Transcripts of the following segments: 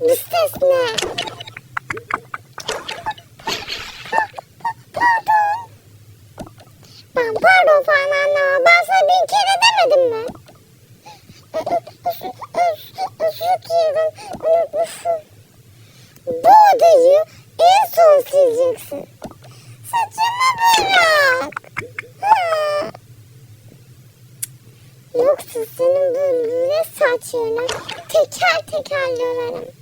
müstesna. Pardon. Ben pardon Fahri anne. Ben sana bin kere demedim mi? Özür dilerim. Unutmuşsun. Bu odayı en son sileceksin. Saçımı bırak. Yoksa senin böyle saçlarına teker teker yorarım.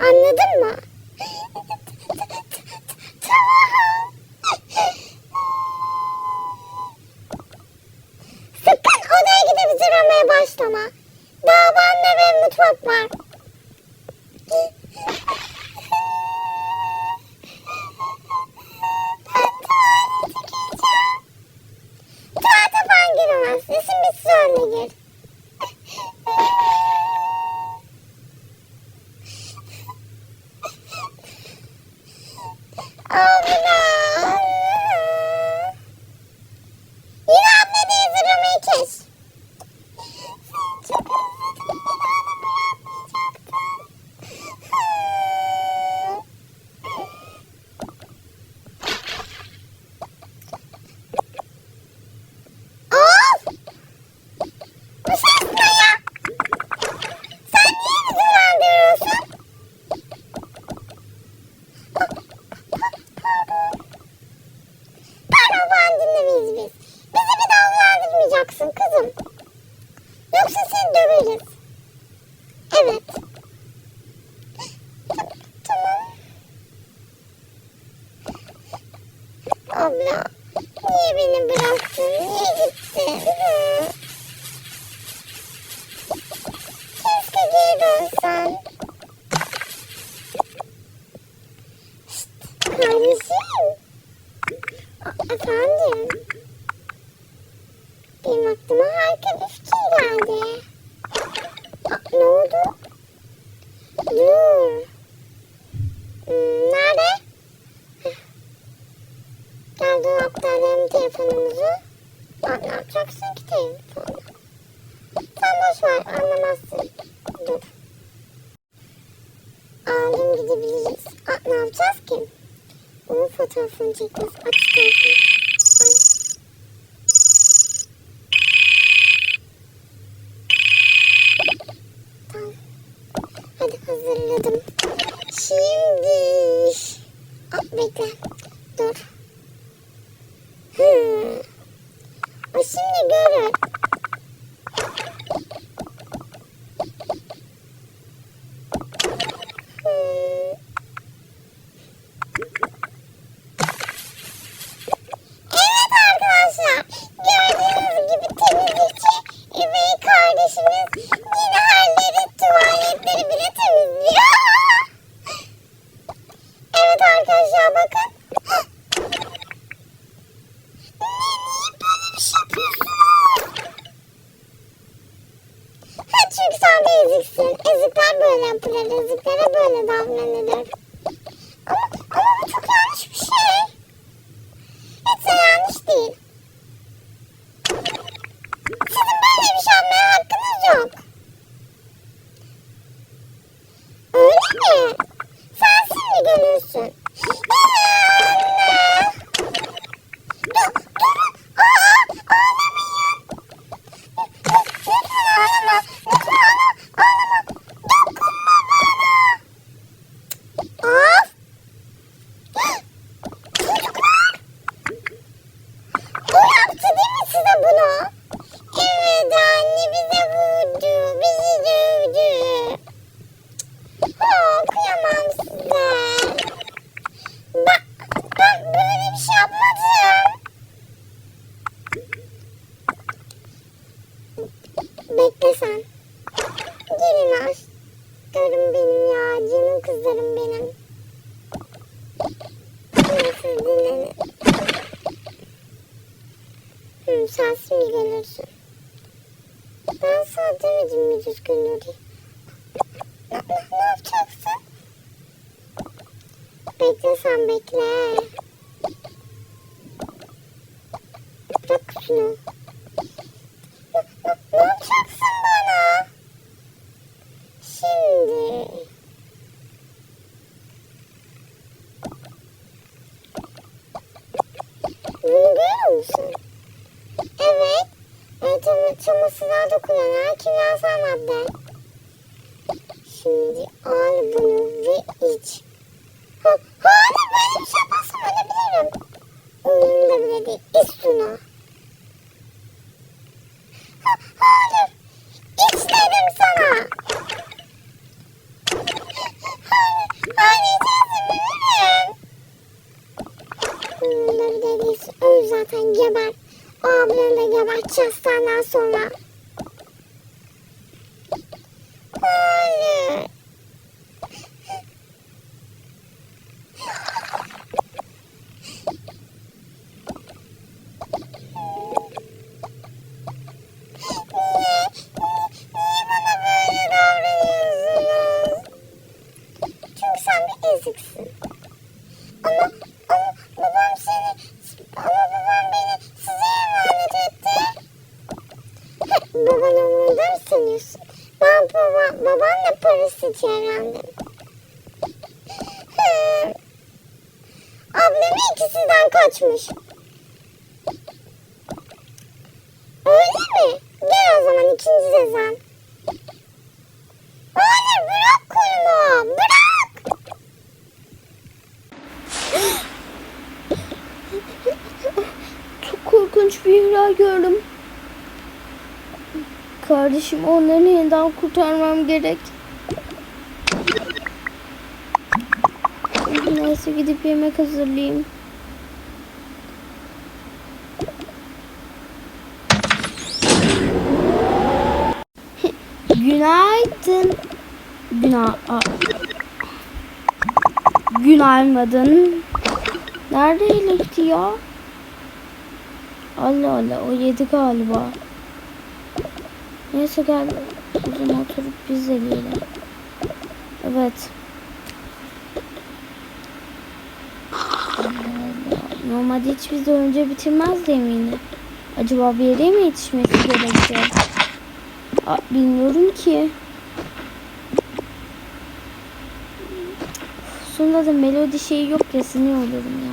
Anladın mı? yiyecektiniz. Aç kalsın. Hadi hazırladım. Şimdi. Ah bekle. Dur. Hmm. O şimdi görür. Evet aşağı bakın. ne niye böyle? Ha çünkü sen de eziksin. Ezikler böyle yapılır. Eziklere böyle davranılır. Bye, son. Çamaşırlarda kullanılan kimyasal madde. Şimdi al bunu ve iç. Ha, hayır böyle bir şey yaparsam ölebilirim. Umurumda bile değil. İç şunu. Ha, hayır. İç dedim sana. Veririm. Umurumda bile değilsin. Öl zaten geber. O ablanı da geberteceğiz senden sonra. Hayır. Niye? Niye bana böyle davranıyorsunuz? Çünkü sen bir eziksin. Ama, ama babam seni, ama babam beni size emanet etti. Baban umurunda mı sanıyorsun? Ben baba, babanla evlendim. Hı. Ablam ikisinden kaçmış. Öyle mi? Gel o zaman ikinci cezan. Hayır bırak kolumu. Bırak. Çok korkunç bir rüya gördüm. Kardeşim onları yeniden kurtarmam gerek. Neyse gidip yemek hazırlayayım. Günaydın. Günah... Günaydın. Nerede elekti ya? Allah Allah o yedi galiba. Neyse gel uzun oturup biz de yiyelim. Evet. Allah Allah. Normalde hiç bizde önce bitirmez yemini. Acaba bir yere mi yetişmesi gerekiyor? Aa, bilmiyorum ki. Sonunda da melodi şeyi yok ya sinir olurum ya.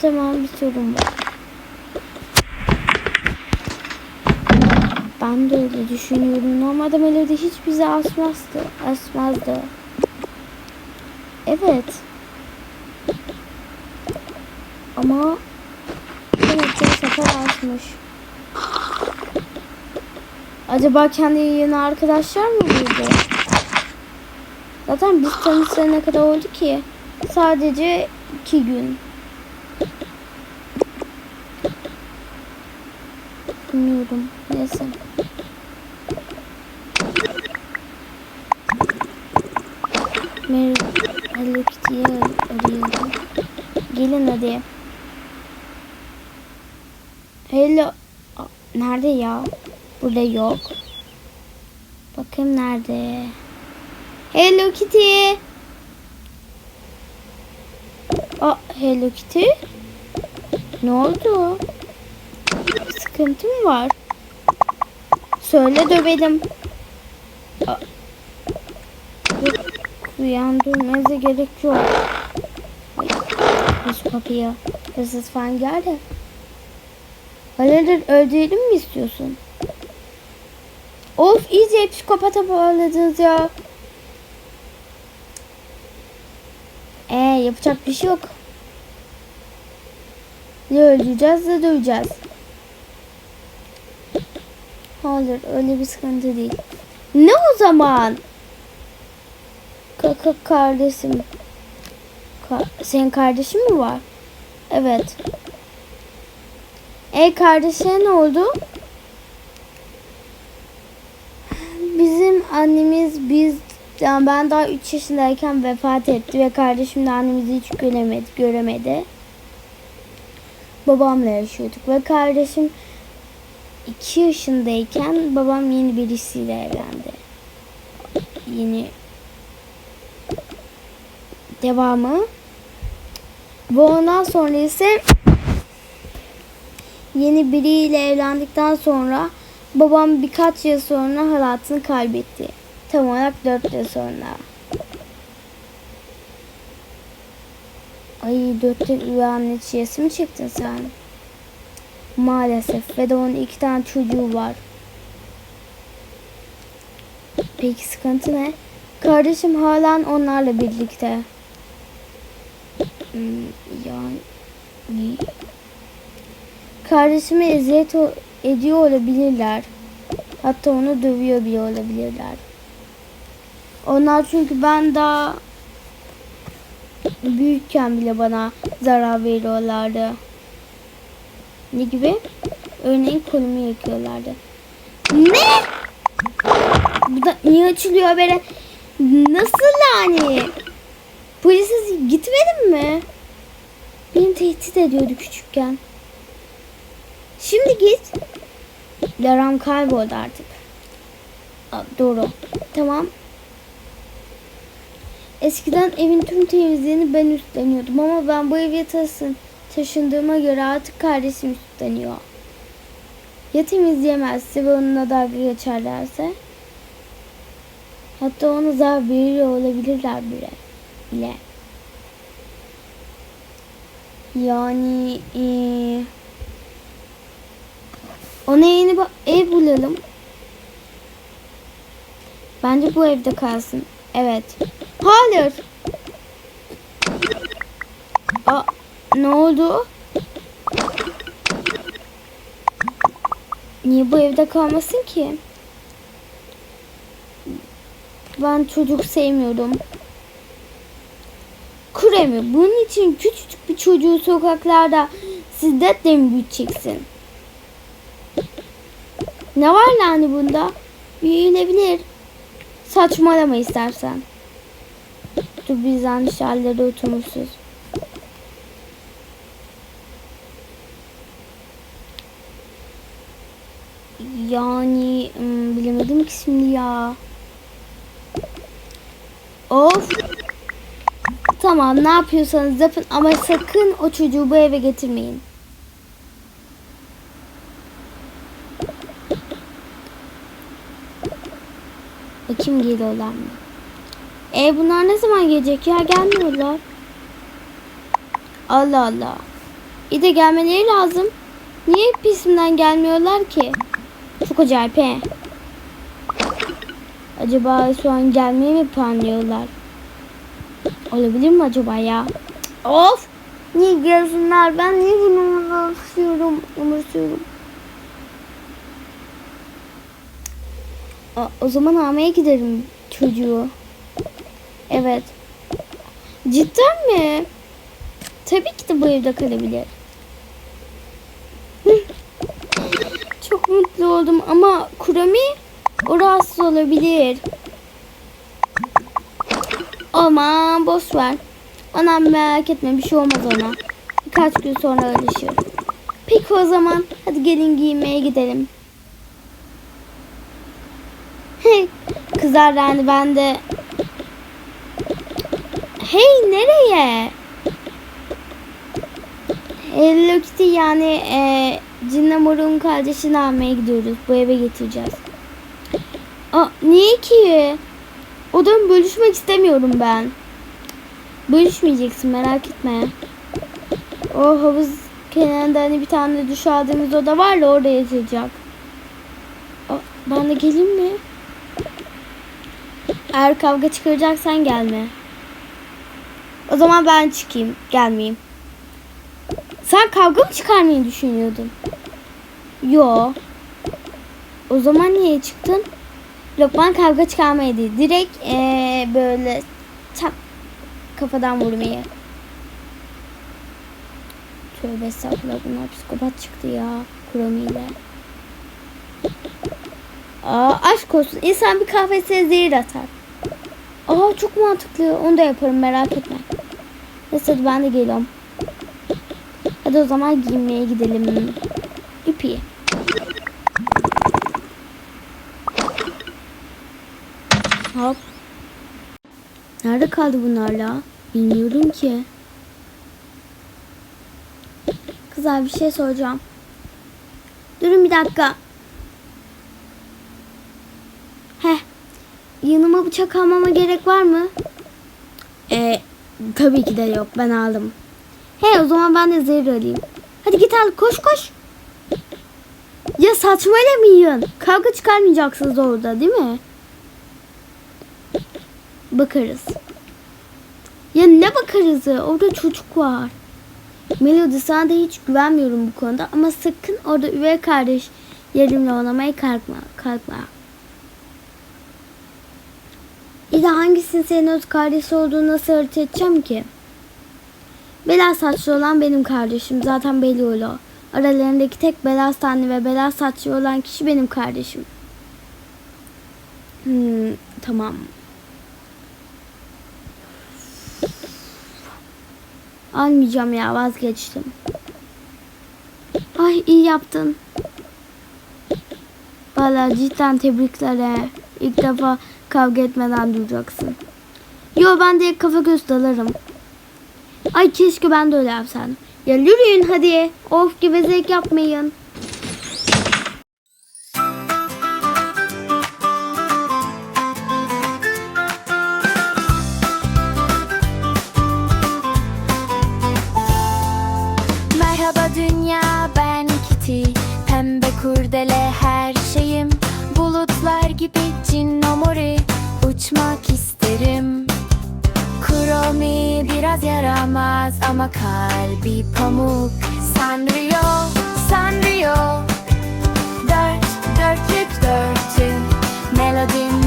Tamam bir sorun var. Ben de öyle düşünüyorum. Normalde melodi hiç bize asmazdı. Asmazdı. Evet. Ama evet bu sefer asmış. Acaba kendi yeni arkadaşlar mı buldu? Zaten biz tanışana ne kadar oldu ki? Sadece iki gün. Bilmiyorum. Neyse. Mary Hello Kitty'yi arıyorum. Gelin hadi. Hello. Nerede ya? Burada yok. Bakayım nerede? Hello Kitty. Aa, Hello Kitty. Ne oldu? Sıkıntı mı var? Söyle dövelim. Aa, Yok, uyandırmanıza gerek yok. Ay, Aç kapıyı. Hırsız falan geldi. Hayırdır öldürelim mi istiyorsun? Of iyice psikopata bağladınız ya. Ee yapacak bir şey yok. Ya öldüreceğiz ya döveceğiz. Hayır öyle bir sıkıntı değil. Ne o zaman? Kaka kardeşim. Ka- senin kardeşin mi var? Evet. E kardeşine ne oldu? Bizim annemiz biz yani ben daha 3 yaşındayken vefat etti ve kardeşim de annemizi hiç göremedi, göremedi. Babamla yaşıyorduk ve kardeşim 2 yaşındayken babam yeni birisiyle evlendi. Yeni devamı. Ve ondan sonra ise yeni biriyle evlendikten sonra babam birkaç yıl sonra hayatını kaybetti. Tam olarak 4 yıl sonra. Ay 4 yıl üvey anne çilesi mi çektin sen? Maalesef. Ve de onun iki tane çocuğu var. Peki sıkıntı ne? Kardeşim halen onlarla birlikte. Hmm, yani... Kardeşimi eziyet ediyor olabilirler. Hatta onu dövüyor bile olabilirler. Onlar çünkü ben daha büyükken bile bana zarar veriyorlardı. Ne gibi? Örneğin kolumu yakıyorlardı. Ne? Bu da niye açılıyor böyle? Nasıl yani? Polise gitmedin mi? Beni tehdit ediyordu küçükken. Şimdi git. Laram kayboldu artık. Aa, doğru. Tamam. Eskiden evin tüm temizliğini ben üstleniyordum ama ben bu eve taşın, taşındığıma göre artık kardeşim üstleniyor. Ya temizleyemezse ve onunla dalga geçerlerse? Hatta ona zarar veriyor olabilirler bile. bile. Yani eee ona yeni bir ev bulalım. Bence bu evde kalsın. Evet. Hayır. Aa, ne oldu? Niye bu evde kalmasın ki? Ben çocuk sevmiyorum. Kuremi bunun için küçücük bir çocuğu sokaklarda şiddetle mi büyüteceksin? Ne var yani bunda? Büyülebilir. Saçmalama istersen. Dur biz yanlış yerlere oturmuşuz. Yani hmm, bilemedim ki şimdi ya. Of. Tamam ne yapıyorsanız yapın ama sakın o çocuğu bu eve getirmeyin. Bakayım geliyorlar mı? E bunlar ne zaman gelecek ya? Gelmiyorlar. Allah Allah. İyi de gelmeleri lazım. Niye peşimden gelmiyorlar ki? Çok acayip he. Acaba şu an gelmeyi mi planlıyorlar? Olabilir mi acaba ya? Of! Niye gelsinler? Ben niye bunu umursuyorum? Umursuyorum. O zaman almaya giderim çocuğu. Evet. Cidden mi? Tabii ki de bu evde kalabilir. Çok mutlu oldum ama Kurami o rahatsız olabilir. Aman boş ver. Ona merak etme bir şey olmaz ona. Birkaç gün sonra alışır. Peki o zaman hadi gelin giyinmeye gidelim. Hey, Kızlar yani ben de... Hey nereye? Hello Kitty yani e, Cinle Mor'un kardeşini almaya gidiyoruz. Bu eve getireceğiz. Aa, niye ki? Odamı bölüşmek istemiyorum ben. Bölüşmeyeceksin merak etme. O havuz kenarında hani bir tane duş aldığımız oda var ya orada yatacak. Aa, ben de geleyim mi? Eğer kavga çıkaracaksan gelme. O zaman ben çıkayım. Gelmeyeyim. Sen kavga mı çıkarmayı düşünüyordun? Yo. O zaman niye çıktın? Lokman kavga çıkarmayı değil. Direkt ee, böyle çak kafadan vurmayı. Tövbe estağfurullah bunlar psikopat çıktı ya. Kromi ile. Aa, aşk olsun. İnsan bir kahvesine zehir atar. Aa çok mantıklı. Onu da yaparım merak etme. Neyse ben de geliyorum. Hadi o zaman giyinmeye gidelim. İpi. Hop. Nerede kaldı bunlarla? Bilmiyorum ki. Kızlar bir şey soracağım. Durun bir dakika. Yanıma bıçak almama gerek var mı? Ee, tabii ki de yok. Ben aldım. He o zaman ben de zehir alayım. Hadi git al koş koş. Ya saçmalamayın. Kavga çıkarmayacaksınız orada değil mi? Bakarız. Ya ne bakarız? Orada çocuk var. Melody sana da hiç güvenmiyorum bu konuda ama sakın orada üvey kardeş yerimle oynamaya kalkma. Kalkma. İyi de hangisinin senin öz kardeşi olduğunu nasıl ayırt edeceğim ki? Beyaz saçlı olan benim kardeşim. Zaten belli öyle o. Aralarındaki tek beyaz tenli ve beyaz saçlı olan kişi benim kardeşim. Hmm, tamam. Almayacağım ya vazgeçtim. Ay iyi yaptın. Valla cidden tebrikler. İlk defa kavga etmeden duracaksın. Yo ben de kafa göz dalarım. Ay keşke ben de öyle yapsaydım. Ya yürüyün hadi. Of gevezek yapmayın. İsterim Kuromi biraz yaramaz Ama kalbi pamuk. Sanrio, Sanrio Dört, dörtlük dörtü Melodi,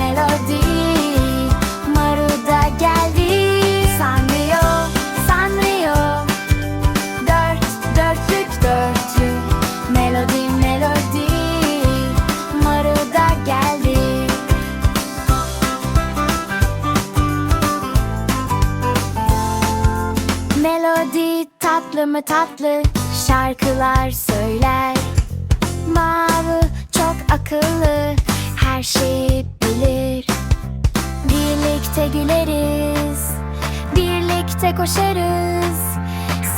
Melodi tatlı mı tatlı Şarkılar söyler. Maru çok akıllı Her şeyi bilir. Birlikte güleriz Birlikte koşarız.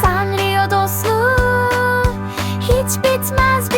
Sanrio dostluğu Hiç bitmez